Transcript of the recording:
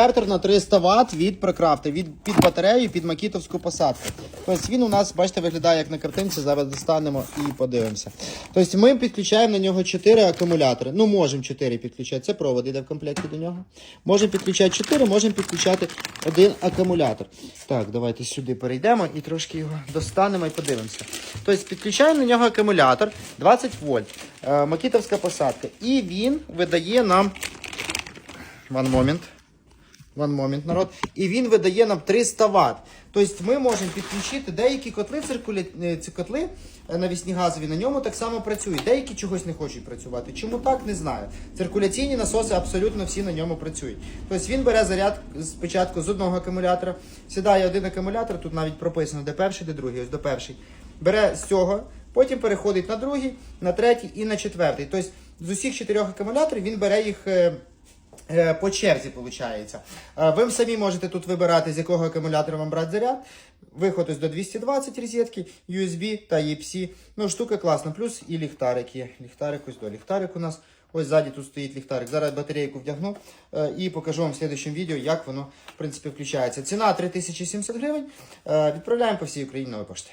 Інвертор на 300 Вт від прокрафти, від під батарею, під макітовську посадку. Тобто він у нас, бачите, виглядає як на картинці. Зараз достанемо і подивимося. Тобто ми підключаємо на нього 4 акумулятори. Ну, можемо 4 підключати. Це провод іде в комплекті до нього. Можемо підключати 4, можемо підключати один акумулятор. Так, давайте сюди перейдемо і трошки його достанемо і подивимося. Тобто підключаємо на нього акумулятор 20 вольт, е, макітовська посадка. І він видає нам. One moment. One moment, народ. І він видає нам 300 Вт. Тобто ми можемо підключити деякі котли, циркуля... е, ці котли е, навісні газові, на ньому так само працюють. Деякі чогось не хочуть працювати. Чому так, не знаю. Циркуляційні насоси абсолютно всі на ньому працюють. Тобто він бере заряд спочатку з одного акумулятора, сідає один акумулятор, тут навіть прописано, де перший, де другий, ось до перший. Бере з цього, потім переходить на другий, на третій і на четвертий. Тобто з усіх чотирьох акумуляторів він бере їх. Е, Е, По черзі, виходить. Ви самі можете тут вибирати, з якого акумулятора вам брати заряд. Виход ось до 220 розетки, USB та Type-C. Ну, штука класна. Плюс і ліхтарик є. Ліхтарик ось до ліхтарик у нас. Ось ззаді тут стоїть ліхтарик. Зараз батарейку вдягну е, і покажу вам в слідчому відео, як воно в принципі включається. Ціна 3700 гривень. Е, Відправляємо по всій Україні нової пошти.